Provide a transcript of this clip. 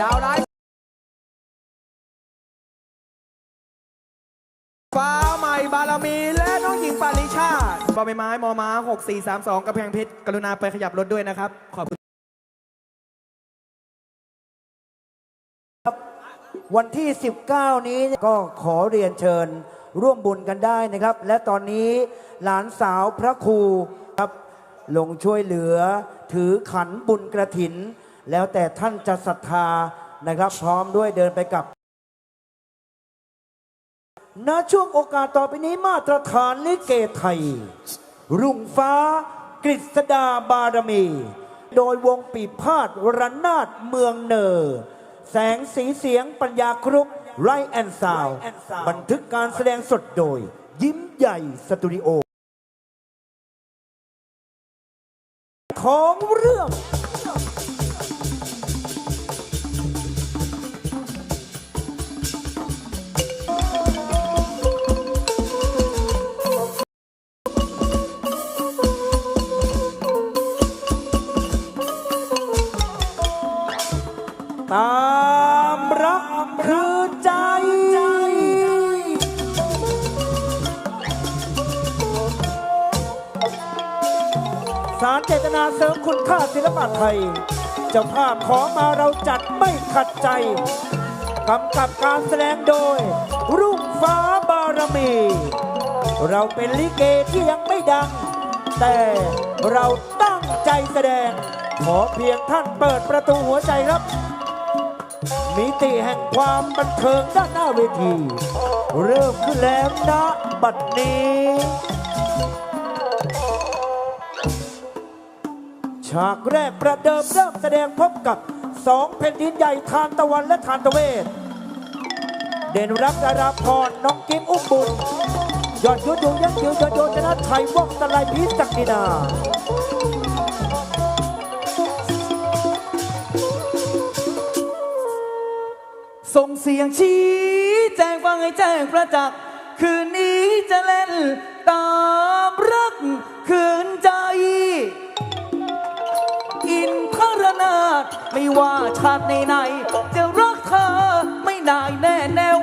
ดาวร้ายฟ้าใหม่บารมีและน้องหญิงปาริชาติบอใบไม้มอม้า6432กระแพงเพชรกรุณาไปขยับรถด้วยนะครับ ขอบคุณวันที่ 19 นี้ก็ขอเรียนเชิญร่วมบุญกันได้นะครับ และตอนนี้หลานสาวพระครูครับลงช่วยเหลือ ถือขันบุญกระถิน แล้วแต่ท่านจะศรัทธานะครับ พร้อมด้วยเดินไปกับณช่วงโอกาสต่อไปนี้มาตรฐานลิเกไทย รุ่งฟ้ากฤษดาบารมี โดยวงปีพาดระนาดเมืองเนอแสงสีเสียงปัญญาครุกไรแอนซาวบันทึกการแสดงสดโดย ยิ้มใหญ่สตูดิโอ ของเรื่อง ตามรักคือใจสารเจตนาเสริมคุณค่าศิลปะไทย เจ้าภาพขอมาเราจัดไม่ขัดใจ กำกับการแสดงโดย รุ่งฟ้าบารมี เราเป็นลิเกที่ยังไม่ดัง แต่เราตั้งใจแสดง ขอเพียงท่านเปิดประตูหัวใจครับ มิติแห่งความบันเทิงด้านหน้าเวที เริ่มขึ้นแล้วนะบัดนี้ ฉากแรกประเดิมเริ่มแสดงพบกับสองแผ่นดินใหญ่ทานตะวันและทานตะเวศเด่นรักดาราพรน้องกิมอุ้มบุญยอดยุทธยงยักษ์ยืนยอดโยชนะชัยว่องตะไลพีศักดินา ส่งเสียงชี้แจงฟังให้แจ้งประจักษ์คืนนี้จะเล่นตามรักคืนใจ อินทรนาถไม่ว่าชาติไหนๆจะรักเธอไม่นายแน่แน่ว